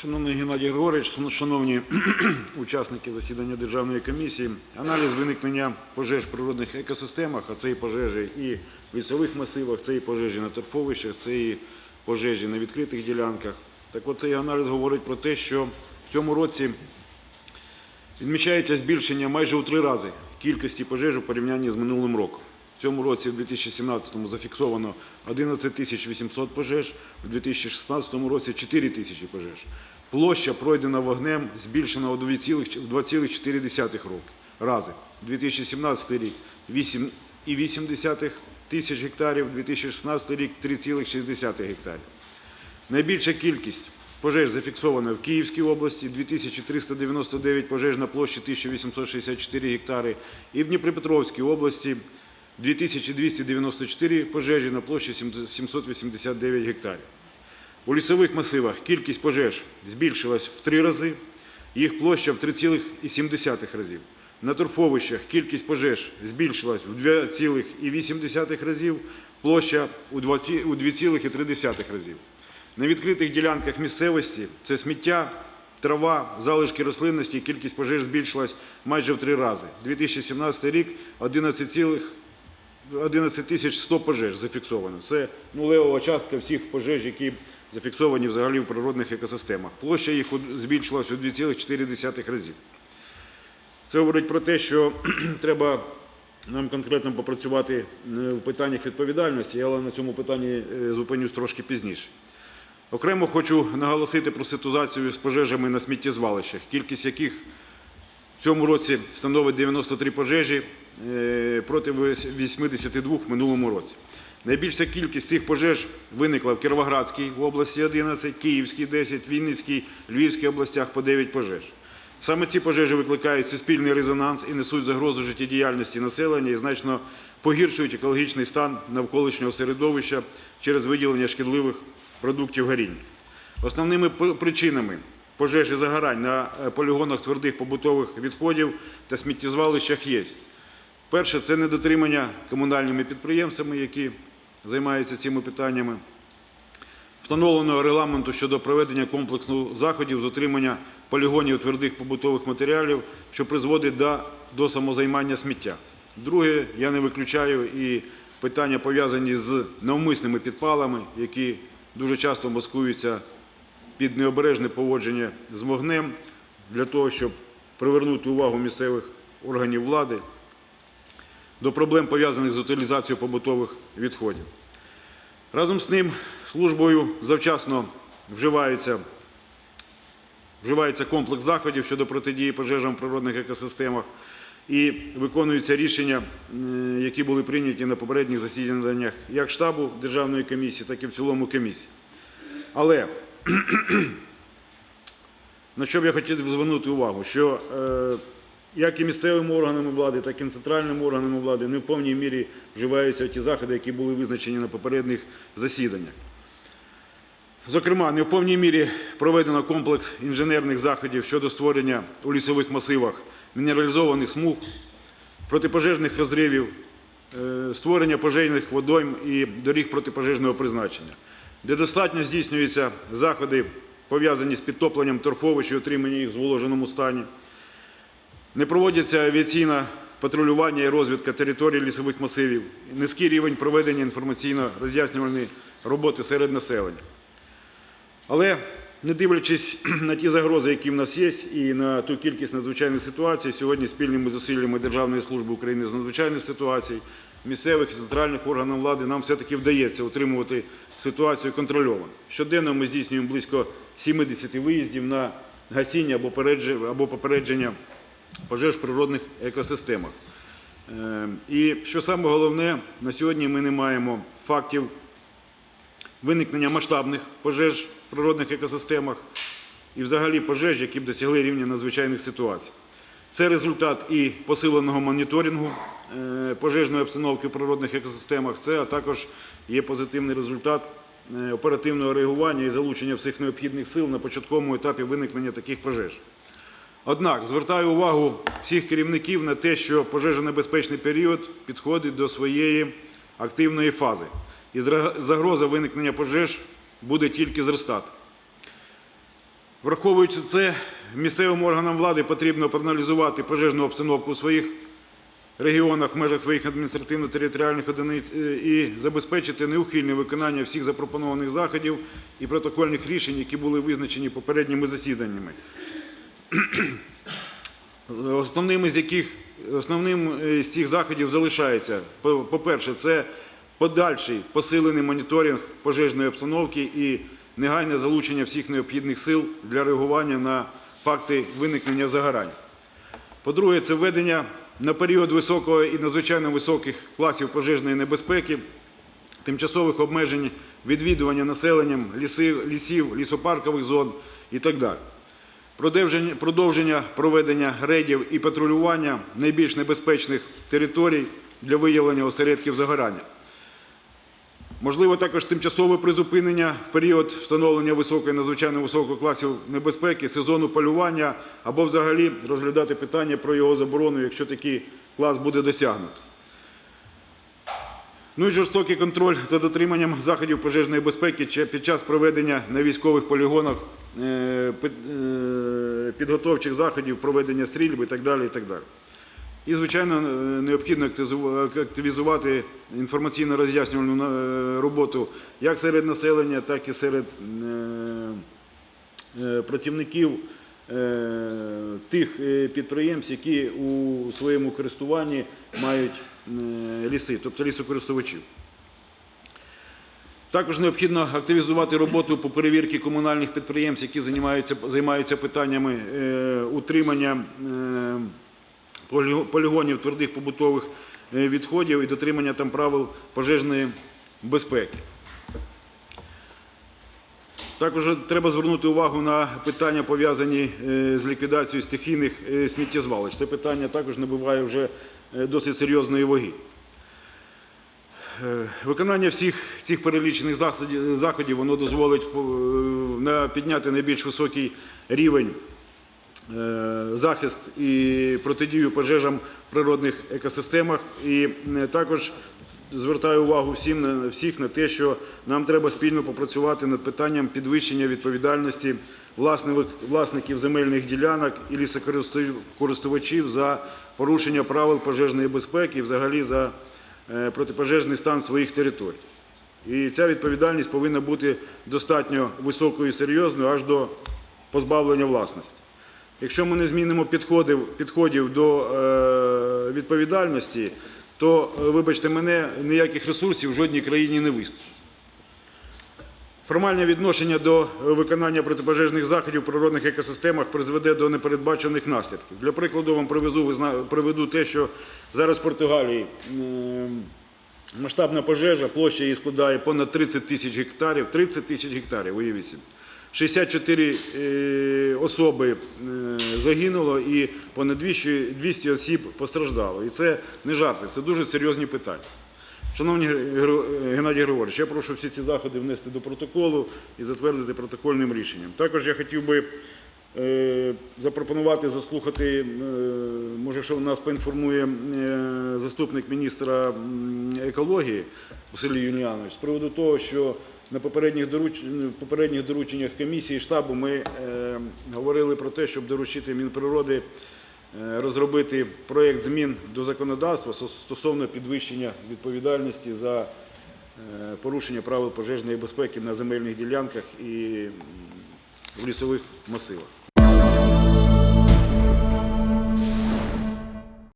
Шановний Геннадій Григорович, шановні учасники засідання Державної комісії, аналіз виникнення пожеж в природних екосистемах, а це і пожежі і в лісових масивах, це і пожежі на торфовищах, це і пожежі на відкритих ділянках. Так от цей аналіз говорить про те, що в цьому році відмічається збільшення майже у три рази кількості пожеж у порівнянні з минулим роком. Цьому році, в 2017-му, зафіксовано 11 тисяч 800 пожеж, в 2016 році 4 тисячі пожеж. Площа пройдена вогнем збільшена у 2,4 роки рази. 2017 рік 8,8 тисяч гектарів, 2016 рік 3,6 гектарів. Найбільша кількість пожеж зафіксована в Київській області 2399 пожеж на площі 1864 гектари і в Дніпропетровській області 2294 пожежі на площі 789 гектарів. У лісових масивах кількість пожеж збільшилась в три рази, їх площа в 3,7 разів. На торфовищах кількість пожеж збільшилась в 2,8 разів, площа у 2,3 разів. На відкритих ділянках місцевості це сміття, трава, залишки рослинності, кількість пожеж збільшилась майже в три рази. 2017 рік 11, 11 тисяч 100 пожеж зафіксовано. Це ну, левова частка всіх пожеж, які зафіксовані взагалі в природних екосистемах. Площа їх збільшилась у 2,4 разів. Це говорить про те, що треба нам конкретно попрацювати е, в питаннях відповідальності, але на цьому питанні е, зупинюсь трошки пізніше. Окремо хочу наголосити про ситуацію з пожежами на сміттєзвалищах, кількість яких в цьому році становить 93 пожежі проти 82 в минулому році. Найбільша кількість цих пожеж виникла в Кіровоградській області 11, Київській 10, Вінницькій, Львівській областях по 9 пожеж. Саме ці пожежі викликають суспільний резонанс і несуть загрозу життєдіяльності населення і значно погіршують екологічний стан навколишнього середовища через виділення шкідливих продуктів горіння. Основними причинами пожежі загорань на е, полігонах твердих побутових відходів та сміттєзвалищах є. Перше це недотримання комунальними підприємствами, які займаються цими питаннями встановленого регламенту щодо проведення комплексу заходів з отримання полігонів твердих побутових матеріалів, що призводить до, до самозаймання сміття. Друге, я не виключаю і питання пов'язані з навмисними підпалами, які дуже часто маскуються під необережне поводження з вогнем для того, щоб привернути увагу місцевих органів влади до проблем пов'язаних з утилізацією побутових відходів. Разом з ним службою завчасно вживається, вживається комплекс заходів щодо протидії пожежам в природних екосистемах і виконуються рішення, які були прийняті на попередніх засіданнях як штабу Державної комісії, так і в цілому комісії. Але на що б я хотів звернути увагу, що е, як і місцевими органами влади, так і центральними органами влади не в повній мірі вживаються ті заходи, які були визначені на попередніх засіданнях. Зокрема, не в повній мірі проведено комплекс інженерних заходів щодо створення у лісових масивах мінералізованих смуг, протипожежних розривів, е, створення пожежних водойм і доріг протипожежного призначення, де достатньо здійснюються заходи, пов'язані з підтопленням торфовищ і отримання їх в зволоженому стані. Не проводяться авіаційне патрулювання і розвідка територій лісових масивів, низький рівень проведення інформаційно-роз'яснювальної роботи серед населення. Але не дивлячись на ті загрози, які в нас є, і на ту кількість надзвичайних ситуацій, сьогодні спільними зусиллями Державної служби України з надзвичайних ситуацій, місцевих і центральних органів влади нам все-таки вдається утримувати ситуацію контрольовано. Щоденно ми здійснюємо близько 70 виїздів на гасіння або попередження, пожеж в природних екосистемах. Е, І що саме головне, на сьогодні ми не маємо фактів виникнення масштабних пожеж в природних екосистемах і взагалі пожеж, які б досягли рівня надзвичайних ситуацій. Це результат і посиленого моніторингу е, пожежної обстановки в природних екосистемах, це а також є позитивний результат е, оперативного реагування і залучення всіх необхідних сил на початковому етапі виникнення таких пожеж. Однак звертаю увагу всіх керівників на те, що пожежонебезпечний період підходить до своєї активної фази, і загроза виникнення пожеж буде тільки зростати. Враховуючи це, місцевим органам влади потрібно проаналізувати пожежну обстановку у своїх регіонах в межах своїх адміністративно-територіальних одиниць е, і забезпечити неухильне виконання всіх запропонованих заходів і протокольних рішень, які були визначені попередніми засіданнями. Основним із яких основним е, з цих заходів залишається по- по-перше, це подальший посилений моніторинг пожежної обстановки і негайне залучення всіх необхідних сил для реагування на факти виникнення загорань. По-друге, це введення на період високого і надзвичайно високих класів пожежної небезпеки, тимчасових обмежень відвідування населенням лісів лісопаркових зон і так далі. Продовження, проведення рейдів і патрулювання найбільш небезпечних територій для виявлення осередків загорання. Можливо, також тимчасове призупинення в період встановлення високої, надзвичайно високого класів небезпеки, сезону полювання або взагалі розглядати питання про його заборону, якщо такий клас буде досягнуто. Ну і жорстокий контроль за дотриманням заходів пожежної безпеки під час проведення на військових полігонах підготовчих заходів, проведення стрільби і так далі. І, так далі. і звичайно, е, необхідно активізувати інформаційно роз'яснювальну е, роботу як серед населення, так і серед е, е, працівників е, тих е, підприємств, які у своєму користуванні мають е, ліси, тобто лісокористувачів. Також необхідно активізувати роботу по перевірці комунальних підприємств, які займаються, займаються питаннями е, утримання е, полігонів твердих побутових е, відходів і дотримання там правил пожежної безпеки. Також треба звернути увагу на питання, пов'язані е, з ліквідацією стихійних е, сміттєзвалищ. Це питання також набуває вже досить серйозної ваги. Е, Виконання всіх цих перелічених заходів воно дозволить е, підняти найбільш високий рівень е, захист і протидію пожежам в природних екосистемах. І також звертаю увагу всім всіх на те, що нам треба спільно попрацювати над питанням підвищення відповідальності власників, земельних ділянок і лісокористувачів за порушення правил пожежної безпеки взагалі за е, протипожежний стан своїх територій. І ця відповідальність повинна бути достатньо високою і серйозною аж до позбавлення власності. Якщо ми не змінимо підходів, до е, відповідальності, то, е, вибачте мене, ніяких ресурсів в жодній країні не вистачить. Формальне відношення до виконання протипожежних заходів в природних екосистемах призведе до непередбачених наслідків. Для прикладу вам привезу, приведу те, що зараз в Португалії масштабна пожежа, площа її складає понад 30 тисяч гектарів. 30 тисяч гектарів, уявіть собі. 64 е, особи е, загинуло і понад 200, 200 осіб постраждало. І це не жарти, це дуже серйозні питання. Шановні Геннадій Григорович, я прошу всі ці заходи внести до протоколу і затвердити протокольним рішенням. Також я хотів би е, запропонувати заслухати, е, може, що нас поінформує е, заступник міністра екології Василь Юліанович з приводу того, що на попередніх, доруч... попередніх дорученнях комісії штабу ми е, говорили про те, щоб доручити Мінприроди е, розробити проєкт змін до законодавства стосовно підвищення відповідальності за е, порушення правил пожежної безпеки на земельних ділянках і в лісових масивах.